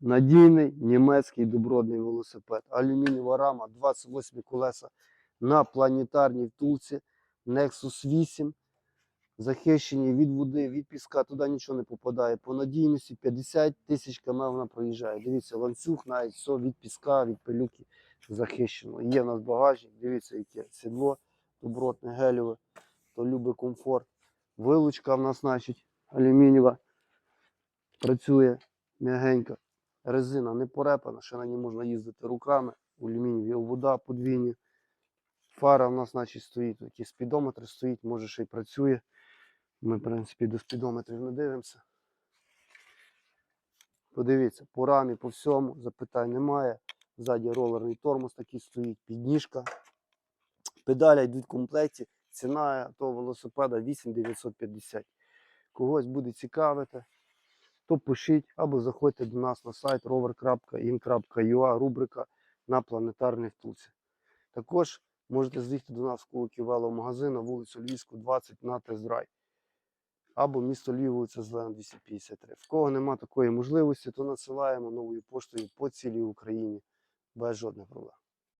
Надійний німецький добротний велосипед. Алюмінієва рама, 28 колеса на планетарній втулці. Nexus 8. Захищені від води, від піска, туди нічого не попадає. По надійності 50 тисяч км вона проїжджає. Дивіться, ланцюг навіть все від піска, від пилюки захищено. Є в нас багажник, дивіться, яке сідло добротне, гелеве, хто любить комфорт. Вилучка в нас, значить, алюмінієва. Працює м'ягенька. Резина не порепана, ще на ній можна їздити руками. Алюмінієві вода подвійні. Фара в нас, значить, стоїть, такий спідометр стоїть, може ще й працює. Ми, в принципі, до спідометрів не дивимося. Подивіться, по рамі, по всьому, запитань немає. Ззаді ролерний тормоз такий стоїть, підніжка. Педаля йдуть в комплекті. Ціна того велосипеда 8950. Когось буде цікавити, то пишіть або заходьте до нас на сайт rover.in.ua, рубрика на планетарній втулці. Також можете з'їхати до нас в Куликів веломагазин на вулицю Львівську, 20 на тест-драйв. Або місто Львів, вулиця Зелена 253. В кого нема такої можливості, то надсилаємо новою поштою по цілій Україні без жодних проблем.